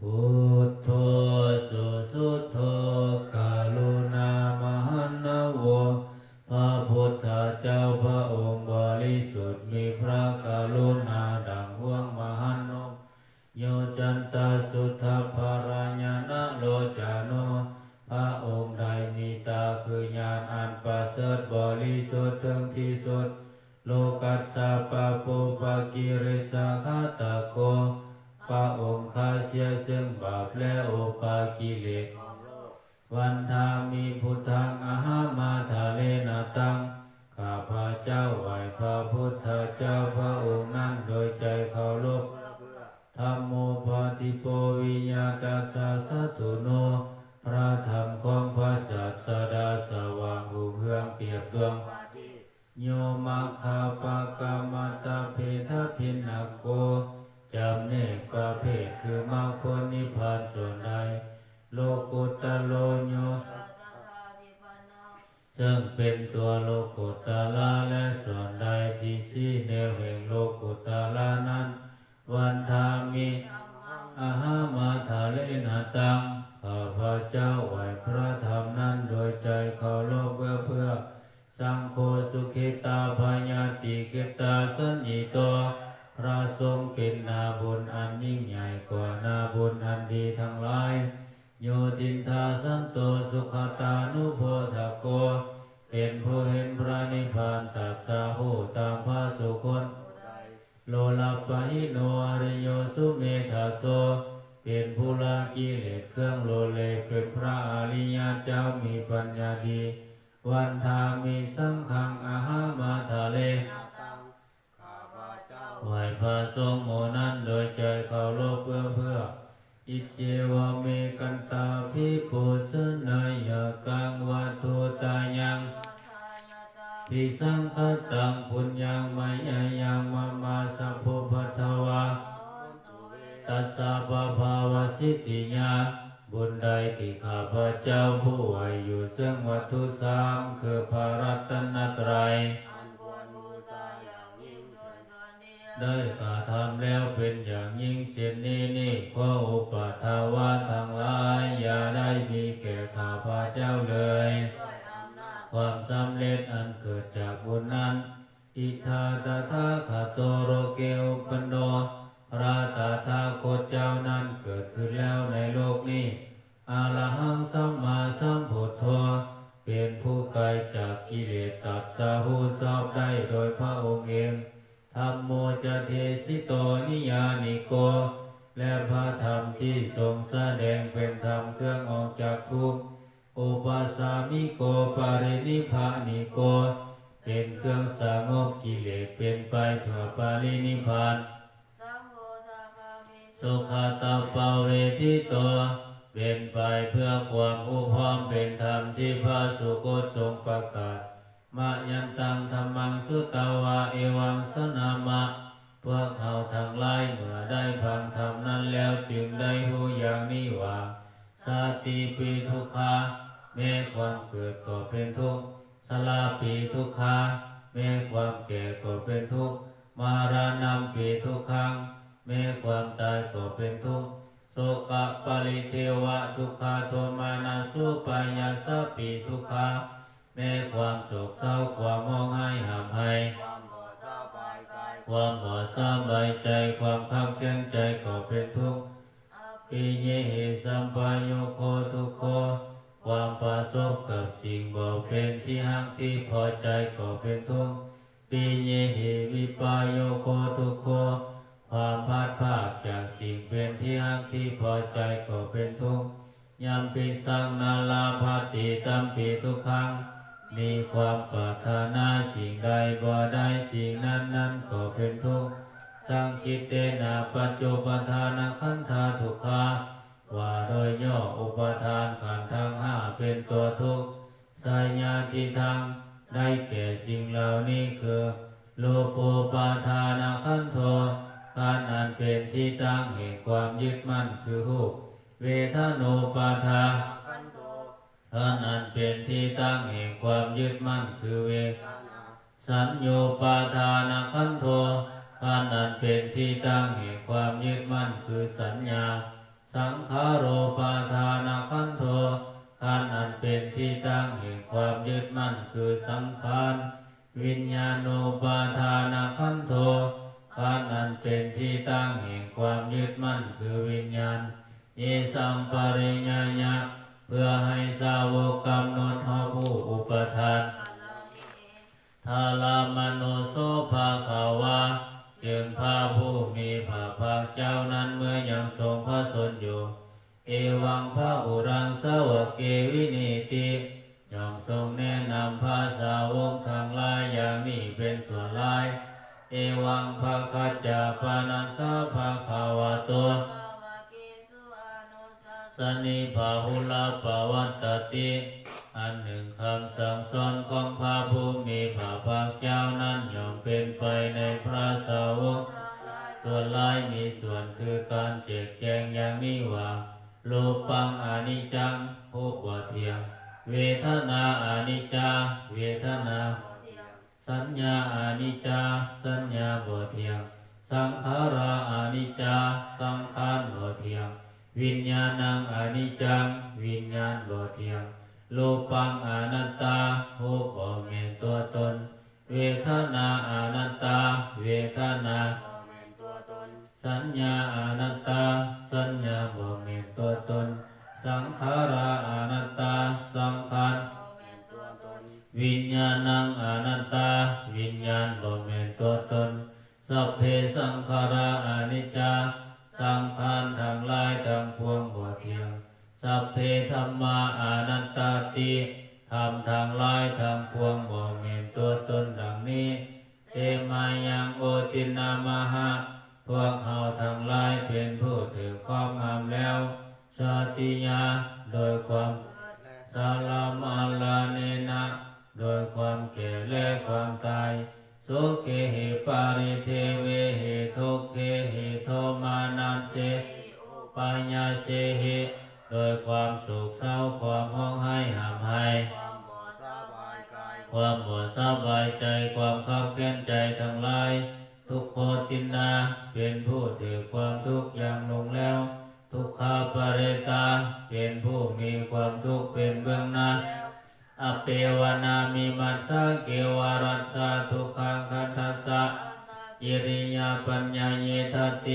พุทโธสุสุโธกาลุณามหันนโวพระพุทธเจ้าพระองค์บริสุทธิ์มีพระกรุณาดังห่วงมหันนโยจันตาสุทธภารญาณโลจาโนพระองค์ใดมีตาคือญาณอันประเสริฐบริสุทธิ์ถึงที่สุด โลกัสสะปะปุปะกิริสาคาตะโก พระองค์ข้าเสียซึ่งบาปและโอปากิเลสวันทามีพุทธังอาหามาทาเลนะตังข้าพระเจ้าไหวพระพุทธเจ้าพระองค์นั้นโดยใจเคารพธรรมโมปฏิโปวิญญาตาสาสตุโน พระธรรมของพระศา ซึ่งเป็นตัวโลกุตละและส่วนใดที่สี่แนวแห่งโลกุตละนั้น วันทามิอาหามาทาเลนะตังข้าพระเจ้าไหวพระธรรมนั้นโดยใจเคารพเพื่อเพื่อ สังโฆสุขิตาพญาติเขตาสัญญิตพระทรงเป็นนาบุญอันยิ่งใหญ่กว่านาบุญอันดีทั้งหลาย โยตินทาสันโตสุขตานุโพธโกเป็นผู้เห็นพระนิพพานตัดสาหูตามพระสุคนโลลัปปะหิโนอริโยสุเมธาโสเป็นผู้ละกิเลสเครื่องโลเลเป็นพระอริยเจ้ามีปัญญาดี วันทามีสังฆังอาหามาทะเลไหวพระทรงโมนั้นโดยใจเคารพเพื่อเพื่อ อิเจวเมกันตาพิปุสนายกังวัตุตายังพิสังคตังพุญญังมายายังมามาสัพพุปัทวาตัสสะปะภาวสิทธิยาบุญใดที่ข้าพเจ้าผู้ไหวอยู่ซึ่งวัตถุสามคือพระรัตนตรัย ได้กระทำแล้วเป็นอย่างยิ่งเสียนี้นี่ขออุปทาวาทั้งหลายอย่าได้มีแก่ข้าพระเจ้าเลย ความสำเร็จอันเกิดจากบุญนั้น อิทาตถาคาโตโรเกอุปนโนระตาถาโคตเจ้านั้นเกิดขึ้นแล้วในโลกนี้อาลหังสัมมาสัมพุทโธเป็นผู้ไกลจากกิเลสตัดสาหูสอบได้โดยพระ จากทุกข์อุปาสามิโกปารินิพานิโก เป็นเครื่องสงบกิเลสเป็นไปเพื่อปารินิพพานสุขตาปาเวทิโตเป็นไปเพื่อความอุพร้อมเป็นธรรมที่พระสุคตทรงประกาศมะยันตังธรรมังสุตาวาเอวังสนามะพวกเขาทั้งหลายเมื่อได้ฟังธรรมนั้นแล้วจึงได้หูอย่างนี้ว่า สาติปีทุกขาแม้ความเกิดก็เป็นทุกข์สลาปีทุกขาแม้ความแก่ก็เป็นทุกข์มารานัมปีทุกขังแม้ความตายก็เป็นทุกข์โสกะปริเทวะทุกขาโทมานาสุปัญญาสปีทุกขาแม้ความโศกเศร้าความมองให้หามให้ความบ่สบายใจความขับแข็งใจก็เป็นทุกข์ ปิเยหิสัมปายโยโคทุโคความประสบกับสิ่งบ่เป็นที่หักที่พอใจก็เป็นทุกข์ปิเยหิวิปายโยโคทุโคความพลาดพลาดจากสิ่งเป็นที่หักที่พอใจก็เป็นทุกข์ยามปิสังนาลาภาติตัมปิทุกขังมีความปรารถนาสิ่งใดบ่ได้สิ่งนั้นนั้นก็เป็นทุกข์ สังคิตเตนะปัจจุปทานขันธาทุกขาว่าโดยย่ออุปทานขันธ์ทั้งห้าเป็นตัวทุกข์สัญญาที่ทางได้แก่สิ่งเหล่านี้คือโลโปปาทานขันโทการอันเป็นที่ตั้งแห่งความยึดมั่นคือหูปเวทโนปาทานท่านอันเป็นที่ตั้งแห่งความยึดมั่นคือเวสัญโยปาทานขันโท ท่านอันเป็นที่ตั้งแห่งความยึดมั่นคือสัญญาสสังขารโรปาทานขันโทขันธ์อันเป็นที่ตั้งแห่งความยึดมั่นคือสังขารวิญญาณูปาทานขันโทขันธ์อันเป็นที่ตั้งแห่งความยึดมั่นคือวิญญาณเยสัมปริญญายะเพื่อให้สาวกกำหนดหอผู้อุปทานทาลามโนโสภาขาวา จึงพาผู้มีพระภาคเจ้านั้นเมื่อยังทรงพระสนอยู่ เอวังพระอุรังสาวกเกวินิติย่อมทรงแนะนำภาษาวกทางหลายอย่างนี้เป็นส่วนหลาย เอวังภาคัจจาปานัสสะภาคาวะโตสนิพาหุลาปวัตตติ อันหนึ่งคำสั่งสอนของพระผู้มีพระภาคเจ้านั้นย่อมเป็นไปในพระสาวก ส่วนลายมีส่วนคือการแจกแจงอย่างนี้ว่าโลปังอนิจจังผู้ว่าเทียง เวทนาอนิจจา เวทนา สัญญาอนิจจา สัญญาบ่เทียง สังขาราอนิจจา สังขารบ่เทียง วิญญาณังอนิจจัง วิญญาณบ่เทียง โลปังอนัตตาผู้บ่เมนตัวตน เวทนาอนัตตา เวทนาสัญญาอนัตตา สัญญาบ่มนตัวตน สังขาราอนัตตา สังขารวิญญาณังอนัตตา วิญญาณบ่มนตัวตน สัพเพสังขาราอนิจจา สังขารทั้งหลายทั้งปวงบ่เที่ยง สัพเพธรรมาอนัตตาติธรรมทั้งลายทั้งปวงบ่เมนตัวตนดังนี้ เตมายังโอตินามหะพวกเฮาทั้งลายเป็นผู้ถือความงามแล้วสติยาโดยความสลามาลาเนนะโดยความแก่และความตายโสเกหิปาริเทเวหิทุกเหิโทมานาเสปัญญาเสหิ โดยความโศกเศร้าความห้องไห้หามไห้ความบ่สบายใจความขับแค้นใจทั้งหลาย ทุกโคตินาเป็นผู้ถือความทุกข์อย่างลงแล้ว ทุกขาปเรตาเป็นผู้มีความทุกข์เป็นเบื้องหน้าอเปวนามิมัสสะเกวารัสสะทุกขังคันทัสสะกิริยาปัญญาเยทัต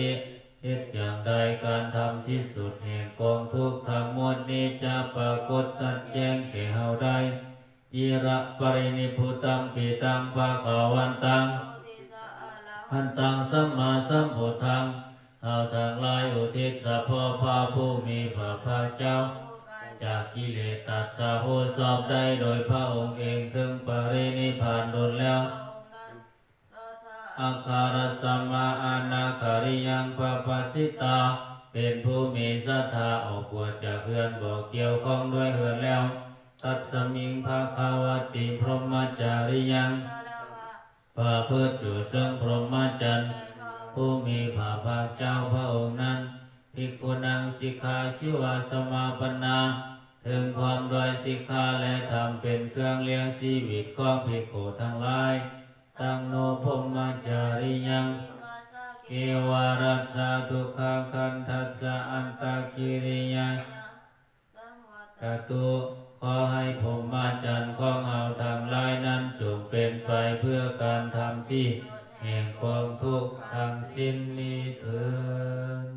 ติเหตุอย่างใดการทำที่สุดแห่งกองทุกข์ทั้งหมดนี้จะปรากฏสัจแจ้งแก่เฮาได้จิระปรินิพุตังปิตังภาคาวันตังพันตังสัมมาสัมพุทธังเอาทางลายอุทิศสะพ่อพาผู้มีพระภาคเจ้า จากกิเลสตัดสาหูสอบได้โดยพระองค์เองถึงปรินิพพานโดนแล้ว อาคารสัมมาอานาคาริยังปะปัสสิตา เป็นผู้มีศรัทธาออกบวชจากเฮือนบอกเกี่ยวข้องด้วยเฮือนแล้วตัดสมิงภาคาวติพรหมจาริยังพระเพื่อจุซึ่งพรหมจรรย์ผู้มีพระภาคเจ้าพระองค์นั้นภิกขุนังสิกขาสิวาสมาปนา ถึงความโดยสิกขาและธรรมเป็นเครื่องเลี้ยงชีวิตของภิกขุทั้งหลาย ตังโนพรหมจาริยังเกวารัสสะทุกขาคันทัสสะอันตากิริยังกตุขอให้ผมมาจันทร์ของเอาทำลายนั้นจงเป็นไปเพื่อการทำที่แห่งความทุกข์ทั้งสิ้นนี้เถิด